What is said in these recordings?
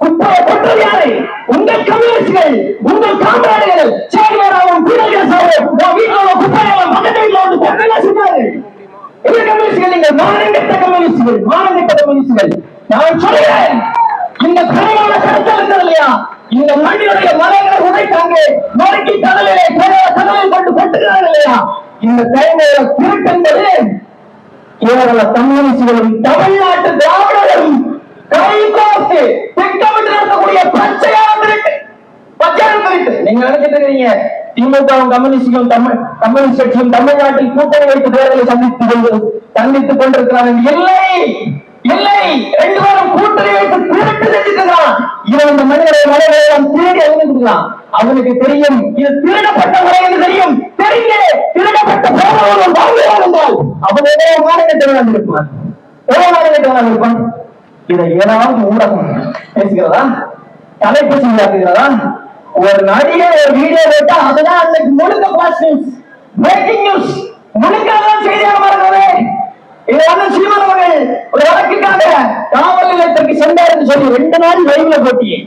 குப்பையை கொட்டது யாரை உங்கள் கம்யூனிஸ்டுகள் உங்கள் காமராடுகள் சேகராவும் குடியரசாவும் நான் வீட்டில் உள்ள குப்பையெல்லாம் பக்கத்து வீட்டில் வந்து கொட்டலாம் இந்த கம்யூனிஸ்டுகள் நீங்கள்? மானங்கட்ட கம்யூனிஸ்டுகள் மானங்கட்ட கம்யூனிஸ்டுகள். நான் சொல்கிறேன் இல்லையா? இந்த மண்ணினுடைய மலைகளை உடைத்தாங்க நொறுக்கி கடலிலே கடலில் தமிழ்நாட்டு திராவிடரும் திட்டமிட்டு நடத்தக்கூடிய பச்சையான திருட்டு பச்சையான திருட்டு நீங்க நினைச்சிட்டு திமுகவும் கம்யூனிஸ்டும் தமிழ் கம்யூனிஸ்ட் கட்சியும் தமிழ்நாட்டில் கூட்டணி வைத்து தேர்தலை சந்தித்து கொண்டு சந்தித்துக் கொண்டிருக்கிறார்கள் இல்லை இல்லை. ரெண்டு பேரும் கூட்டணி வைத்து திருட்டு செஞ்சுக்கிறான் இவன் இந்த மனிதரை திருடி அறிந்துக்கிறான் அவனுக்கு தெரியும் இது திருடப்பட்ட முறை என்று தெரியும். தெரிஞ்சு திருடப்பட்ட போகிறவர்கள் வாழ்கிறார் இருந்தால் அவன் ஏதோ மாநிலத்தவனாக இருப்பான்? ஏதோ மாநிலத்தவனாக இருப்பான்? இதை ஏதாவது ஊடகம் பேசுகிறதா? தலைப்பு செய்யாக்குகிறதா ஒரு நடிகர் ஒரு வீடியோ போட்டா அதுதான் அன்னைக்கு முழுக்க பாசிட்டிவ் பிரேக்கிங் நியூஸ் முழுக்க செய்தியாக வருகிறது இது வந்து சீமானவர்கள் ஒரு வழக்குக்காக காவல் நிலையத்திற்கு சென்றார் என்று சொல்லி ரெண்டு நாள் லைவ்ல போட்டியே.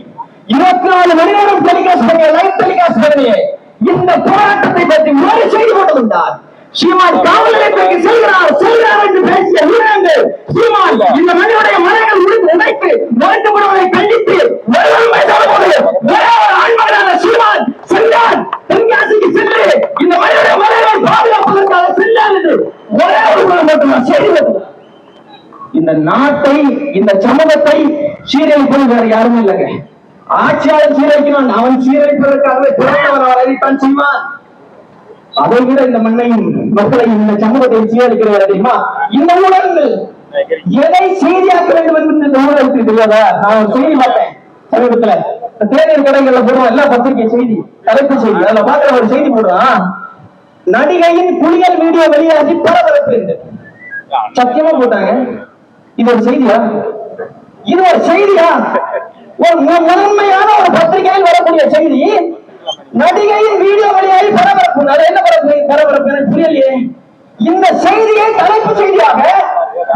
இருபத்தி நாலு மணி நேரம் டெலிகாஸ்ட் பண்ணிய லைவ் டெலிகாஸ்ட் பண்ணிய. இந்த போராட்டத்தை பற்றி ஒரு செய்தி போட்டுவிட்டார் சீமான் காவல் நிலையத்திற்கு செல்கிறார் செல்கிறார் என்று பேசிய வீரர்கள். சீமான் இந்த மனிதனை உடைத்து கண்டித்து ஒருவரும் பேசாதபோது ஒரே ஒரு ஆண்மகனான சீமான் சென்றான் தென்காசிக்கு சென்று இந்த மனிதனுடைய மலைகளை பாதுகாப்பதற்காக சென்றான் என்று ஒரே ஒரு குணம் மட்டும்தான் செய்தி போட்டுள்ளார். இந்த நாட்டை இந்த சமூகத்தை சீரழிப்பது வேற யாரும் இல்லைங்க. ஆட்சியாளர் சீரழிக்கிறான் அவன் சீரழிப்பதற்காகவே பிறந்தவன் அவர் அதைத்தான் செய்வான் அதை விட இந்த மண்ணையும் மக்களையும் இந்த சமூகத்தையும் சீரழிக்கிறவர் தெரியுமா? இந்த ஊழல்கள் எதை செய்தியாக்க வேண்டும் தெரியாதா நான் ஒரு செய்தி பார்த்தேன் சமீபத்துல. தேநீர் கடைகள்ல போடுவோம் எல்லா பத்திரிகை செய்தி தலைப்பு செய்தி அதுல பாக்குற ஒரு செய்தி போடுறான். நடிகையின் குளியல் வீடியோ வெளியாகி பரபரப்பு சத்தியமா போட்டாங்க. இது ஒரு செய்தியா? இது ஒரு செய்தியா? ஒரு முதன்மையான ஒரு பத்திரிகையில் வரக்கூடிய செய்தி. நடிகையின் வீடியோ வழியாகி பரபரப்பு. அது என்ன பரபரப்பு பரபரப்பு. எனக்கு புரியலையே இந்த செய்தியை தலைப்பு செய்தியாக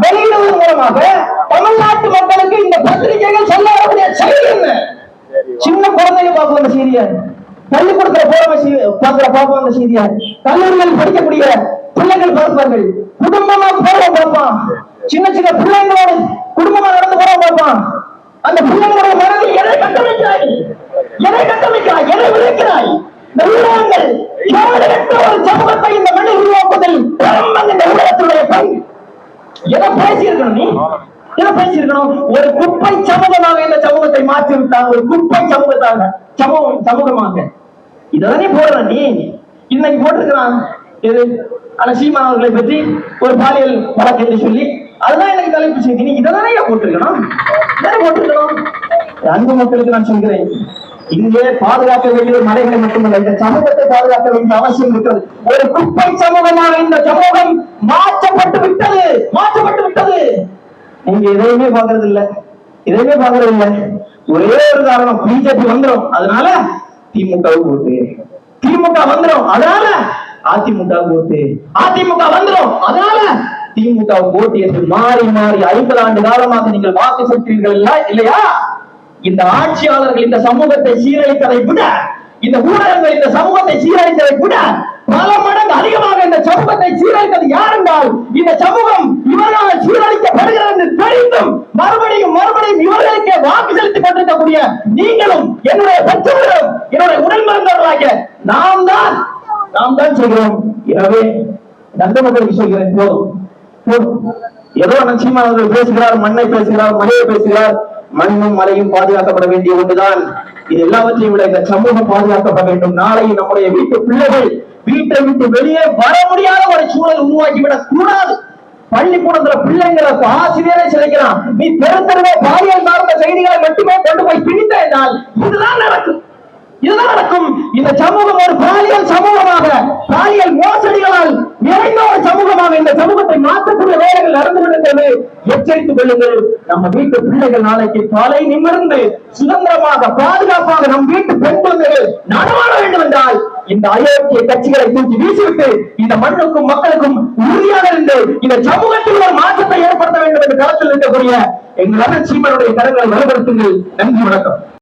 வெளியிடுவதன் மூலமாக பத்திரிகைகள் சொல்ல வரக்கூடிய செய்தி என்ன? சின்ன குழந்தைங்க பார்ப்போம் அந்த செய்தியை பள்ளிக்கூடத்துல போறவங்க செய்தி- பார்க்கிற பார்ப்போம் அந்த செய்தியை கல்லூரிகள் படிக்கக்கூடிய பிள்ளைகள் பார்ப்பார்கள். குடும்பமா போறவங்க பார்ப்பான். சின்ன சின்ன பிள்ளைங்களோட குடும்பமா நடந்து போறவங்க பார்ப்பான். அந்த பிள்ளைங்களுடைய மனதில் எதை கட்டமைக்கிறாய்? எதை கட்டமைக்கிறாய்? எதை ஊடகங்கள் கேவலமற்ற ஒரு சமூகத்தை இந்த மண்ணில் உருவாக்குவதில் பெரும்பங்கு இந்த ஊடகத்துடைய பங்கு. எதை பேசியிருக்கணும் நீ? எதை பேசியிருக்கணும் ஒரு குப்பை சமூகமாக இந்த சமூகத்தை மாற்றி விட்டாங்க ஒரு குப்பை சமூகத்தாக சமூகம் சமூகமாக. இதனை போடுற நீ. இன்னைக்கு போட்டிருக்கிறான். இது ஆனா சீமா அவர்களை பற்றி ஒரு பாலியல் வழக்கு என்று சொல்லி அதுதான் எனக்கு தலைப்பு செய்தி. நீ இதனை போட்டிருக்கணும்? இதானே போட்டிருக்கணும். அன்பு மக்களுக்கு நான் சொல்கிறேன். இங்கே பாதுகாக்க வேண்டிய மலைகளை மட்டுமல்ல இந்த சமூகத்தை பாதுகாக்க வேண்டிய அவசியம் இருக்கிறது. ஒரு குப்பை சமூகமாக இந்த சமூகம் மாறி நீங்க எதையுமே பாக்குறது இல்ல எதையுமே பாக்குறது இல்ல ஒரே ஒரு காரணம் பிஜேபி வந்துரும். அதனால திமுக ஓட்டு. திமுக வந்துரும். அதனால அதிமுக ஓட்டு. அதிமுக வந்துடும் அதனால திமுக ஓட்டு என்று மாறி மாறி ஐம்பது ஆண்டு காலமாக நீங்கள் வாக்கு செலுத்தீர்கள் இல்லையா? இந்த ஆட்சியாளர்கள் இந்த சமூகத்தை சீரழித்ததை விட இந்த ஊடகங்கள் இந்த சமூகத்தை சீரழித்ததை விட பல மடங்கு அதிகமாக இந்த சமூகத்தை சீரழித்தது யார் கொண்டால் இந்த சமூகம் இவர்களால் சீரழிக்கப்படுகிறது என்று தெரிந்தும் மறுபடியும் மறுபடியும் இவர்களுக்கு வாக்கு செலுத்திக் கொண்டிருக்கக்கூடிய நீங்களும் என்னுடைய பெற்றோர்களும் என்னுடைய உடல் மருந்தவர்களாக நாம் தான் நாம் தான் செய்கிறோம். எனவே நந்தமகளுக்கு சொல்கிறேன் போதும் போதும். ஏதோ நச்சீமா அவர்கள் பேசுகிறார் மண்ணை பேசுகிறார் மலையை பேசுகிறார். மண்ணும் மலையும் பாதுகாக்கப்பட வேண்டிய ஒன்றுதான். இது எல்லாவற்றையும் விட இந்த சமூகம் பாதுகாக்கப்பட வேண்டும். நாளை நம்முடைய வீட்டு பிள்ளைகள் வீட்டை விட்டு வெளியே வர முடியாது உருவாக்கிவிடக் கூடாது. பள்ளிக்கூடத்துல பிள்ளைங்களை ஆசிரியரை சிலைக்கிறான் நீ பெருந்தருவே பாலியல் சார்ந்த செய்திகளை மட்டுமே கொண்டு போய் பிடித்த என்றால் இதுதான் நடக்கும். இந்த சமூகம் ஒரு பாலியல் சமூகமாக பாலியல் மோசடிகளால் நிறைந்த ஒரு சமூகமாக இந்த சமூகத்தை மாற்றக்கூடிய வேலைகள் நடந்து கொண்டிருக்கிறது. எச்சரித்துக் கொள்ளுங்கள். நம்ம வீட்டு பிள்ளைகள் நாளைக்கு காலை நிமிர்ந்து சுதந்திரமாக பாதுகாப்பாக நம் வீட்டு பெண் குழந்தைகள் நடமாட வேண்டும் என்றால் இந்த அயோக்கிய கட்சிகளை தூக்கி வீசிவிட்டு இந்த மண்ணுக்கும் மக்களுக்கும் உறுதியாக இருந்து இந்த சமூகத்தில் ஒரு மாற்றத்தை ஏற்படுத்த வேண்டும் என்ற களத்தில் இருக்கக்கூடிய எங்கள் அண்ணன் சீமனுடைய கரங்களை வலுப்படுத்துங்கள். நன்றி வணக்கம்.